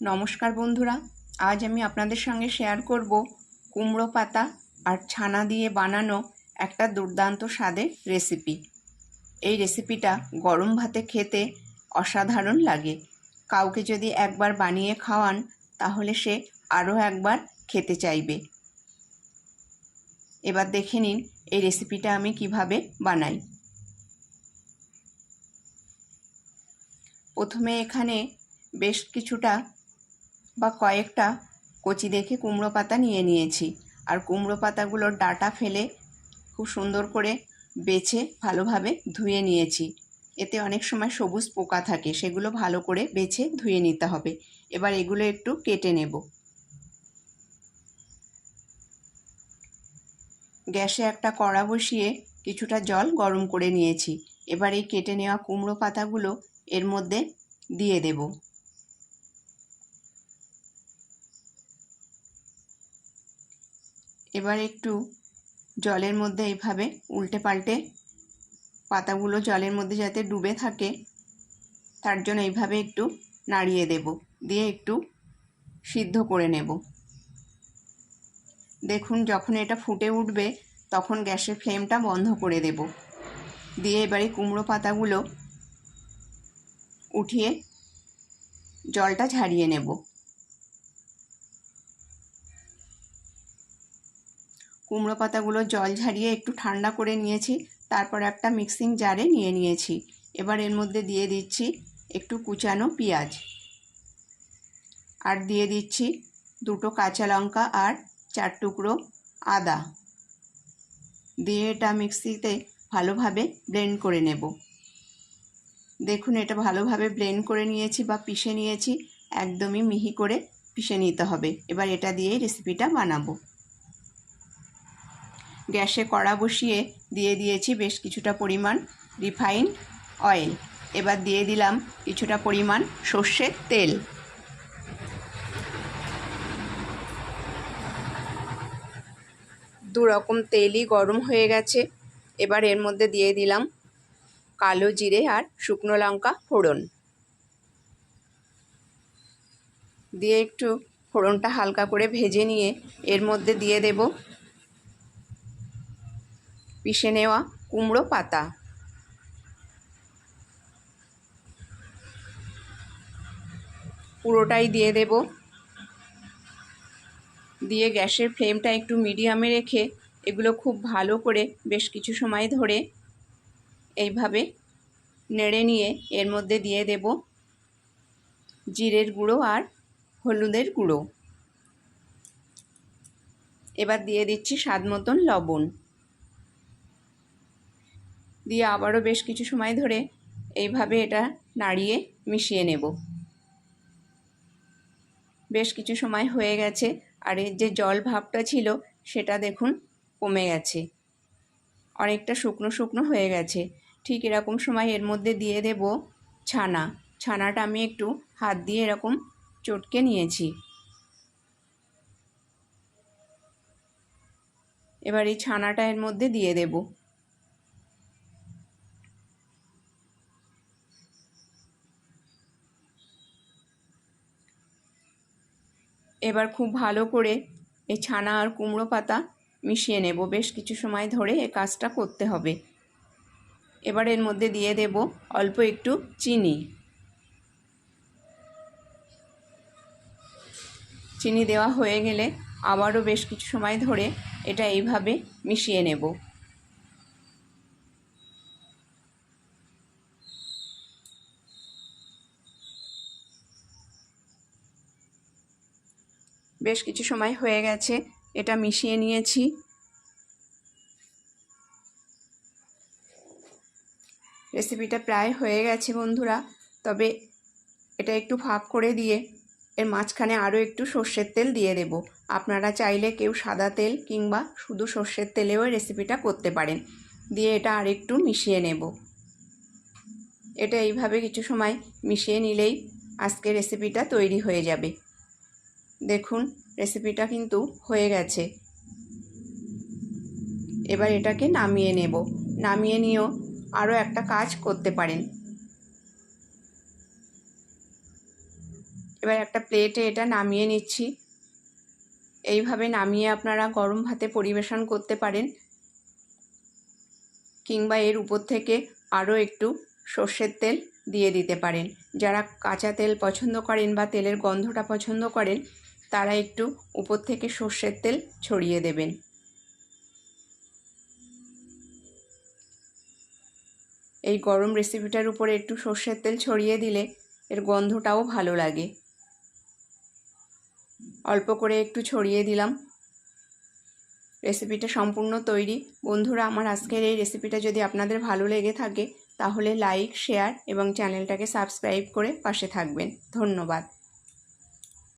নমস্কার বন্ধুরা, আজ আমি আপনাদের সঙ্গে শেয়ার করব কুমড়ো পাতা আর ছানা দিয়ে বানানো একটা দুর্দান্ত স্বাদের রেসিপি এই রেসিপিটা গরম ভাতে খেতে অসাধারণ লাগে। কাউকে যদি একবার বানিয়ে খাওয়ান, তাহলে সে আরও একবার খেতে চাইবে। এবার দেখে নিন এই রেসিপিটা আমি কীভাবে বানাই। প্রথমে এখানে বেশ কিছুটা বা কয়েকটা কচি দেখে কুমড়ো পাতা নিয়ে নিয়েছি। আর কুমড়ো পাতাগুলোর ডাটা ফেলে খুব সুন্দর করে বেছে ভালোভাবে ধুয়ে নিয়েছি। এতে অনেক সময় সবুজ পোকা থাকে, সেগুলো ভালো করে বেছে ধুয়ে নিতে হবে। এবার এগুলো একটু কেটে নেব। গ্যাসে একটা কড়া বসিয়ে কিছুটা জল গরম করে নিয়েছি। এবার এই কেটে নেওয়া কুমড়ো পাতাগুলো এর মধ্যে দিয়ে দেব। এবার একটু জলের মধ্যে এইভাবে উল্টে পাল্টে পাতাগুলো জলের মধ্যে যাতে ডুবে থাকে, তার জন্য এইভাবে একটু নাড়িয়ে দেব, দিয়ে একটু সিদ্ধ করে নেব। দেখুন, যখন এটা ফুটে উঠবে, তখন গ্যাসের ফ্লেমটা বন্ধ করে দেব। দিয়ে এবারে কুমড়ো পাতাগুলো উঠিয়ে জলটা ঝারিয়ে নেব। কুমড়ো পাতাগুলো জল ঝারিয়ে একটু ঠান্ডা করে নিয়েছি, তারপর একটা মিক্সিং জারে নিয়ে নিয়েছি। এবার এর মধ্যে দিয়ে দিচ্ছি একটু কুচানো পেঁয়াজ। আর দিয়ে দিচ্ছি দুটো কাঁচা লঙ্কা আর চার টুকরো আদা। দিয়ে এটা মিক্সিতে ভালোভাবে ব্লেন্ড করে নেব। দেখুন, এটা ভালোভাবে ব্লেন্ড করে নিয়েছি বা পিষে নিয়েছি, একদমই মিহি করে পিষে নিতে হবে। এবার এটা দিয়েই রেসিপিটা বানাবো। গ্যাসে কড়া বসিয়ে দিয়ে দিয়েছি বেশ কিছুটা পরিমাণ রিফাইন্ড অয়েল। এবার দিয়ে দিলাম কিছুটা পরিমাণ সর্ষের তেল। দু রকম তেলই গরম হয়ে গেছে। এবার এর মধ্যে দিয়ে দিলাম কালো জিরে আর শুকনো লঙ্কা ফোড়ন। দিয়ে একটু ফোড়নটা হালকা করে ভেজে নিয়ে এর মধ্যে দিয়ে দেব পিষে নেওয়া কুমড়ো পাতা। পুরোটাই দিয়ে দেব। দিয়ে গ্যাসের ফ্লেমটা একটু মিডিয়ামে রেখে এগুলো খুব ভালো করে বেশ কিছু সময় ধরে এইভাবে নেড়ে নিয়ে এর মধ্যে দিয়ে দেব জিরের গুঁড়ো আর হলুদের গুঁড়ো। এবার দিয়ে দিচ্ছি স্বাদ মতন লবণ। দিয়ে আবারও বেশ কিছু সময় ধরে এইভাবে এটা নাড়িয়ে মিশিয়ে নেব। বেশ কিছু সময় হয়ে গেছে, আর এর যে জল ভাবটা ছিল সেটা দেখুন কমে গেছে। অনেকটা শুকনো শুকনো হয়ে গেছে। ঠিক এরকম সময় এর মধ্যে দিয়ে দেব ছানা। ছানাটা আমি একটু হাত দিয়ে এরকম চটকে নিয়েছি। এবার এই ছানাটা এর মধ্যে দিয়ে দেব। এবার খুব ভালো করে এই ছানা আর কুমড়ো পাতা মিশিয়ে নেব। বেশ কিছু সময় ধরে এ কাজটা করতে হবে। এবার এর মধ্যে দিয়ে দেব অল্প একটু চিনি। চিনি দেওয়া হয়ে গেলে আবারও বেশ কিছু সময় ধরে এটা এইভাবে মিশিয়ে নেব। বেশ কিছু সময় হয়ে গেছে, এটা মিশিয়ে নিয়েছি। রেসিপিটা প্রায় হয়ে গেছে বন্ধুরা, তবে এটা একটু ভাগ করে দিয়ে এর মাঝখানে আরও একটু সর্ষের তেল দিয়ে দেব। আপনারা চাইলে কেউ সাদা তেল কিংবা শুধু সর্ষের তেলেও রেসিপিটা করতে পারেন। দিয়ে এটা আর একটু মিশিয়ে নেব। এটা এইভাবে কিছু সময় মিশিয়ে নিলেই আজকে রেসিপিটা তৈরি হয়ে যাবে। দেখুন রেসিপিটা কিন্তু হয়ে গেছে। এবার এটাকে নামিয়ে নেব। নামিয়ে নিয়েও আরও একটা কাজ করতে পারেন। এবার একটা প্লেটে এটা নামিয়ে নিচ্ছি। এইভাবে নামিয়ে আপনারা গরম ভাতে পরিবেশন করতে পারেন। কিংবা এর উপর থেকে আরও একটু সর্ষের তেল দিয়ে দিতে পারেন। যারা কাঁচা তেল পছন্দ করেন বা তেলের গন্ধটা পছন্দ করেন তারা একটু উপর থেকে সর্ষের তেল ছড়িয়ে দেবেন। এই গরম রেসিপিটার উপরে একটু সর্ষের তেল ছড়িয়ে দিলে এর গন্ধটাও ভালো লাগে। অল্প করে একটু ছড়িয়ে দিলাম। রেসিপিটা সম্পূর্ণ তৈরি। বন্ধুরা, আমার আজকের এই রেসিপিটা যদি আপনাদের ভালো লেগে থাকে, তাহলে লাইক শেয়ার এবং চ্যানেলটাকে সাবস্ক্রাইব করে পাশে থাকবেন। ধন্যবাদ।